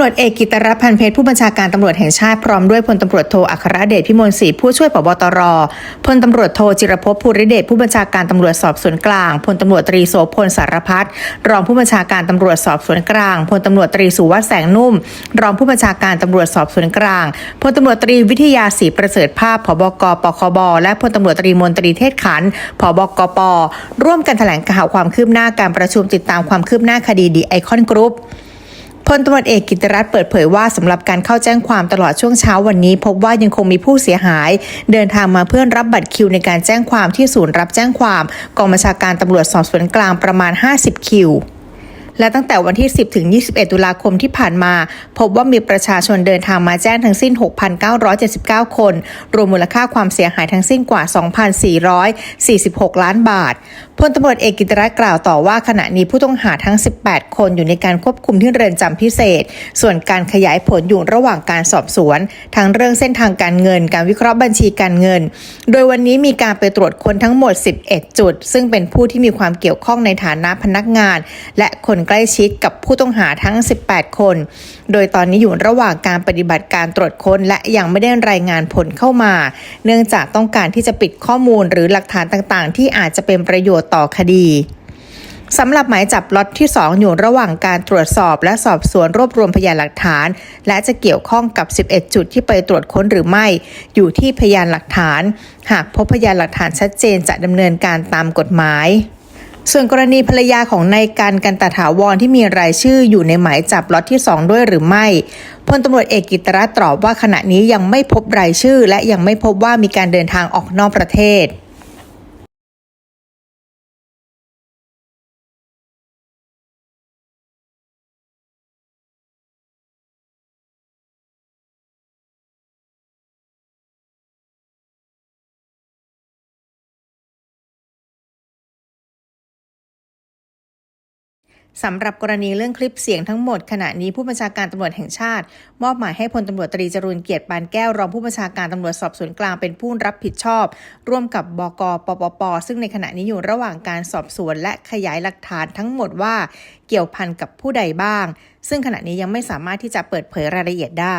ำรวจเอกกิตรพันธ์เพชรผู้บัญชาการตำรวจแห่งชาติพร้อมด้วยพลตำรวจโทอัครเดชพิมลศรีผู้ช่วยผบตรพลตำรวจโทจิรภพภูริเดชผู้บัญชาการตำรวจสอบสวนกลางพลตำรวจตรีโสพลสารพัฒรองผู้บัญชาการตำรวจสอบสวนกลางพลตำรวจตรีสุวัสด์แสงนุ่ม รองผู้บัญชาการตำรวจสอบสวนกลางพลตำรวจตรีวิทยาศรีประเสริฐภาพผบกปคบและพลตำรวจตรีมนตรีเทศขันผบกปร่วมกันแถลงข่าวความคืบหน้าการประชุมติดตามความคืบหน้าคดีดีไอคอนกรุ๊ป พลตำรวจเอกกิตรัตน์เปิดเผยว่าสำหรับการเข้าแจ้งความตลอดช่วงเช้าวันนี้ พบว่ายังคงมีผู้เสียหาย เดินทางมาเพื่อรับบัตรคิวในการแจ้งความที่ศูนย์รับแจ้งความกองบัญชาการตำรวจสอบสวนกลางประมาณ 50 คิวและตั้งแต่วันที่ 10 ถึง 21 ตุลาคมที่ผ่านมา พบว่ามีประชาชนเดินทางมาแจ้งทั้งสิ้น 6,979 คน รวมมูลค่าความเสียหายทั้งสิ้นกว่า 2,446 ล้านบาท พลตำรวจเอกกิตรัตกล่าวต่อว่าขณะนี้ผู้ต้องหาทั้ง 18 คนอยู่ในการควบคุมที่เรือนจำพิเศษ ส่วนการขยายผลอยู่ระหว่างการสอบสวน ทั้งเรื่องเส้นทางการเงิน การวิเคราะห์บัญชีการเงิน โดยวันนี้มีการไปตรวจค้นทั้งหมด 11 จุด ซึ่งเป็นผู้ที่มีความเกี่ยวข้องในฐานะพนักงาน และคนใกล้ชิดกับผู้ต้องหาทั้ง 18 คน โดยตอนนี้อยู่ระหว่างการปฏิบัติการตรวจค้น และยังไม่ได้รายงานผลเข้ามา เนื่องจากต้องการที่จะปิดข้อมูลหรือหลักฐานต่างๆ ที่อาจจะเป็นประโยชน์ต่อคดีสำหรับหมายจับล็อตที่ 2 อยู่ระหว่างการตรวจสอบและสอบสวนรวบรวมพยานหลักฐาน และจะเกี่ยวข้องกับ 11 จุดที่ไปตรวจค้นหรือไม่ อยู่ที่พยานหลักฐาน หากพบพยานหลักฐานชัดเจนจะดำเนินการตามกฎหมาย ส่วนกรณีภรรยาของนายการกันตถาวรที่มีรายชื่ออยู่ในหมายจับล็อตที่ 2 ด้วยหรือไม่พลตำรวจเอกกิตรัตตอบว่าขณะนี้ยังไม่พบรายชื่อ และยังไม่พบว่ามีการเดินทางออกนอกประเทศ สำหรับกรณีเรื่องคลิปเสียงทั้งหมดขณะนี้ผู้บัญชาการตำรวจแห่งชาติ มอบหมายให้พลตำรวจตรีจรูนเกียรติปานแก้วรองผู้บัญชาการตำรวจสอบสวนกลางเป็นผู้รับผิดชอบ ร่วมกับบกปปป ซึ่งในขณะนี้อยู่ระหว่างการสอบสวน และขยายหลักฐานทั้งหมดว่าเกี่ยวพันกับผู้ใดบ้าง ซึ่งขณะนี้ยังไม่สามารถที่จะเปิดเผยรายละเอียดได้